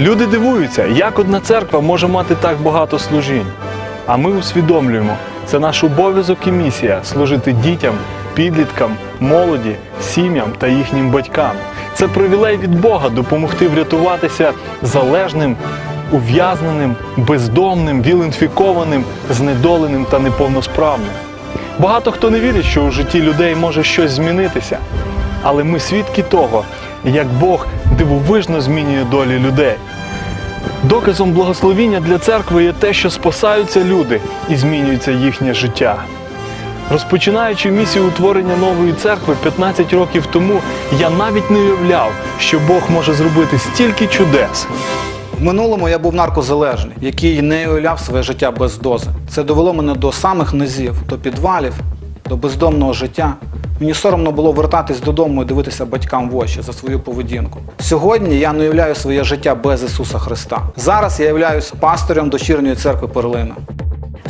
Люди дивуються, як одна церква може мати так багато служінь. А ми усвідомлюємо, це наш обов'язок і місія служити дітям, підліткам, молоді, сім'ям та їхнім батькам. Це привілей від Бога допомогти врятуватися залежним, ув'язненим, бездомним, віл-інфікованим, знедоленим та неповносправним. Багато хто не вірить, що у житті людей може щось змінитися. Але ми свідки того, як Бог дивовижно змінює долі людей. Доказом благословіння для церкви є те, що спасаються люди і змінюється їхнє життя. Розпочинаючи місію утворення нової церкви 15 років тому, я навіть не уявляв, що Бог може зробити стільки чудес. В минулому я був наркозалежний, який не уявляв своє життя без дози. Це довело мене до самих низів, до підвалів, до бездомного життя. Мені соромно було вертатись додому і дивитися батькам в очі за свою поведінку. Сьогодні я не уявляю своє життя без Ісуса Христа. Зараз я являюсь пастором дочірньої церкви Перлина.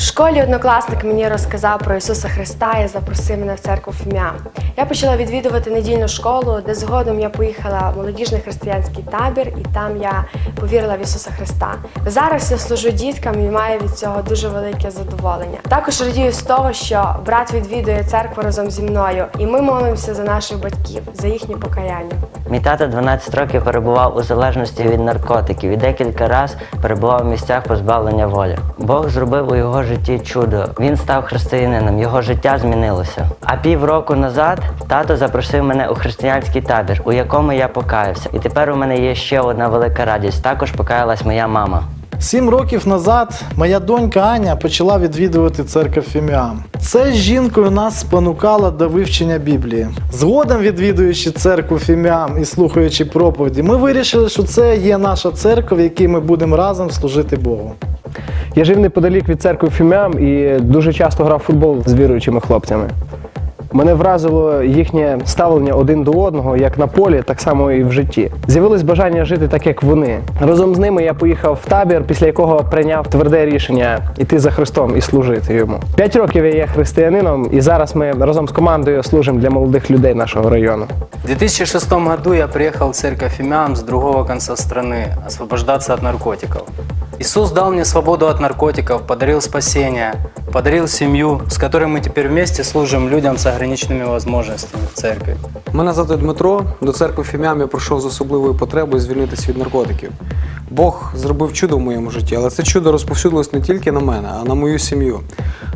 В школі однокласник мені розказав про Ісуса Христа і запросив мене в церкву Фім'я. Я почала відвідувати недільну школу, де згодом я поїхала в молодіжний християнський табір, і там я повірила в Ісуса Христа. Зараз я служу діткам і маю від цього дуже велике задоволення. Також радію з того, що брат відвідує церкву разом зі мною, і ми молимося за наших батьків, за їхнє покаяння. Мій тато 12 років перебував у залежності від наркотиків і декілька разів перебував в місцях позбавлення волі. Бог зробив у його житті чудо. Він став християнином, його життя змінилося. А півроку назад тато запросив мене у християнський табір, у якому я покаявся. І тепер у мене є ще одна велика радість. Також покаялась моя мама. Сім років назад моя донька Аня почала відвідувати церкву Фіміам. Це з жінкою нас спонукало до вивчення Біблії. Згодом, відвідуючи церкву Фіміам і слухаючи проповіді, ми вирішили, що це є наша церква, в якій ми будемо разом служити Богу. Я жив неподалік від церкви Фімям і дуже часто грав футбол з віруючими хлопцями. Мене вразило їхнє ставлення один до одного, як на полі, так само і в житті. З'явилось бажання жити так, як вони. Разом з ними я поїхав в табір, після якого прийняв тверде рішення йти за Христом і служити йому. П'ять років я є християнином, і зараз ми разом з командою служимо для молодих людей нашого району. В 2006 году я приехал в церковь Имям с другого конца страны освобождаться от наркотиков. Иисус дал мне свободу от наркотиков, подарил спасение, подарил семью, с которой мы теперь вместе служим людям с ограниченными возможностями в церкви. Мене звати Дмитро. До церкви Фім'ям я прийшов з особливою потребою звільнитися від наркотиків. Бог зробив чудо в моєму житті, але це чудо розповсюдилось не тільки на мене, а на мою сім'ю.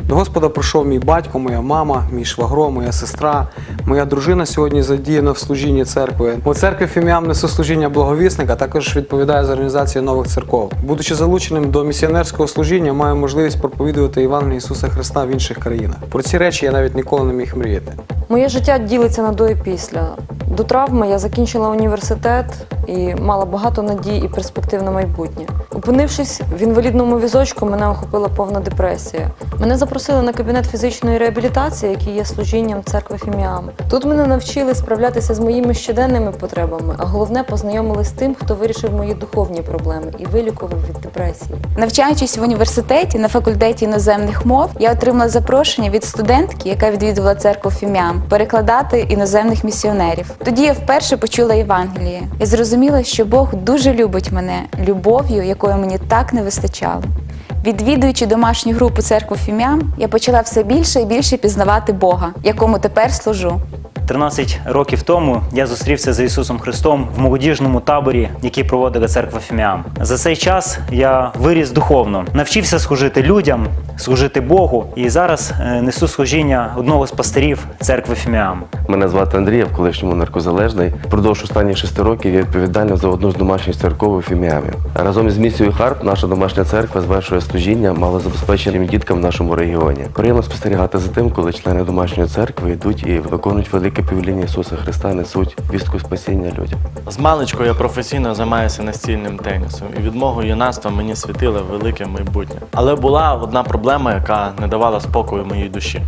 До Господа прийшов мій батько, моя мама, мій швагро, моя сестра, моя дружина сьогодні задіяна в служінні церкви. У церкві Фім'ям несу служіння благовісника, також відповідає за організацію нових церков. Будучи залученим до місіонерського служіння, маю можливість проповідувати Євангеліє Ісуса Христа в інших країнах. Про ці речі я навіть ніколи не міг мріяти. Моє життя ділиться на до і після. До травми я закінчила університет і мала багато надій і перспектив на майбутнє. Опинившись в інвалідному візочку, мене охопила повна депресія. Мене запросили на кабінет фізичної реабілітації, який є служінням церкви Фіміам. Тут мене навчили справлятися з моїми щоденними потребами, а головне познайомили з тим, хто вирішив мої духовні проблеми і вилікував від депресії. Навчаючись в університеті на факультеті іноземних мов, я отримала запрошення від студентки, яка відвідувала церкву Фім'ям, перекладати іноземних місіонерів. Тоді я вперше почула Євангеліє і зрозуміла, що Бог дуже любить мене любов'ю, якої мені так не вистачало. Відвідуючи домашню групу церкву Фім'ям, я почала все більше і більше пізнавати Бога, якому тепер служу. 13 років тому я зустрівся з Ісусом Христом в молодіжному таборі, який проводила церква Фіміам. За цей час я виріс духовно, навчився служити людям, служити Богу, і зараз е, несу служіння одного з пастирів церкви Фіміам. Мене звати Андрій, я в колишньому наркозалежний. Впродовж останніх шести років я відповідальний за одну з домашніх церков у Фіміамі. Разом із місією Харп наша домашня церква звершує служіння малозабезпеченим діткам в нашому регіоні. Приємно спостерігати за тим, коли члени домашньої церкви йдуть і виконують велике повеління Ісуса Христа, несуть вістку спасіння людям. З маличку я професійно займаюся настільним тенісом, і від мого юнацтва мені світило велике майбутнє. Але була одна проблема, яка не давала спокою моїй душі.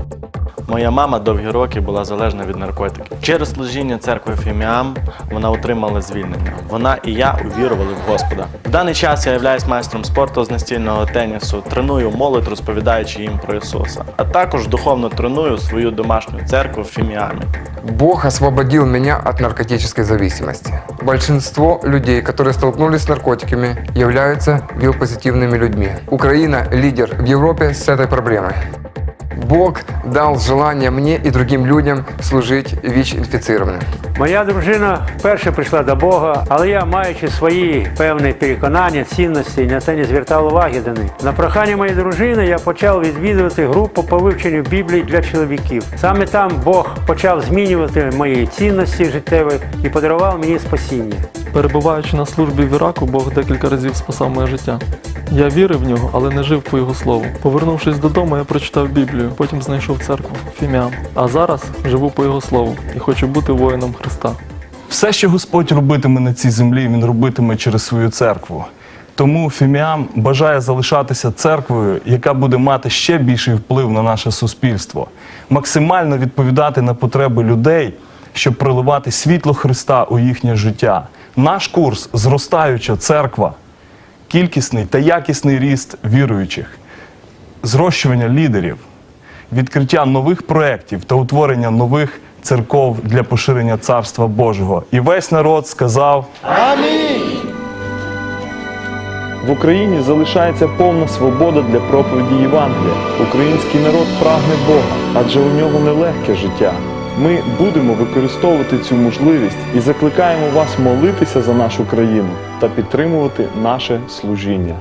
Моя мама довгі роки була залежна від наркотиків. Через служіння церкви Фіміам вона отримала звільнення. Вона і я увірували в Господа. В даний час я являюсь майстром спорту з настільного тенісу, треную молодь, розповідаючи їм про Ісуса, а також духовно треную свою домашню церкву в Фіміамі. Бог освободил меня от наркотической зависимости. Большинство людей, которые столкнулись с наркотиками, являются биопозитивными людьми. Украина – лидер в Европе с этой проблемой. Бог дал желание мне и другим людям служить ВИЧ-инфицированным. Моя дружина вперше прийшла до Бога, але я, маючи свої певні переконання, цінності, на це не звертав уваги до них. На прохання моєї дружини я почав відвідувати групу по вивченню Біблії для чоловіків. Саме там Бог почав змінювати мої цінності життєві і подарував мені спасіння. Перебуваючи на службі в Іраку, Бог декілька разів спасав моє життя. Я вірив в нього, але не жив по його слову. Повернувшись додому, я прочитав Біблію, потім знайшов церкву Фіміам. А зараз живу по його слову і хочу бути воїном Христа. Все, що Господь робитиме на цій землі, Він робитиме через свою церкву. Тому Фіміам бажає залишатися церквою, яка буде мати ще більший вплив на наше суспільство, максимально відповідати на потреби людей, щоб проливати світло Христа у їхнє життя. Наш курс зростаюча церква, кількісний та якісний ріст віруючих, зрощування лідерів, відкриття нових проєктів та утворення нових церков для поширення Царства Божого. І весь народ сказав В Україні залишається повна свобода для проповіді Євангелія. Український народ прагне Бога, адже у нього нелегке життя. Ми будемо використовувати цю можливість і закликаємо вас молитися за нашу країну та підтримувати наше служіння.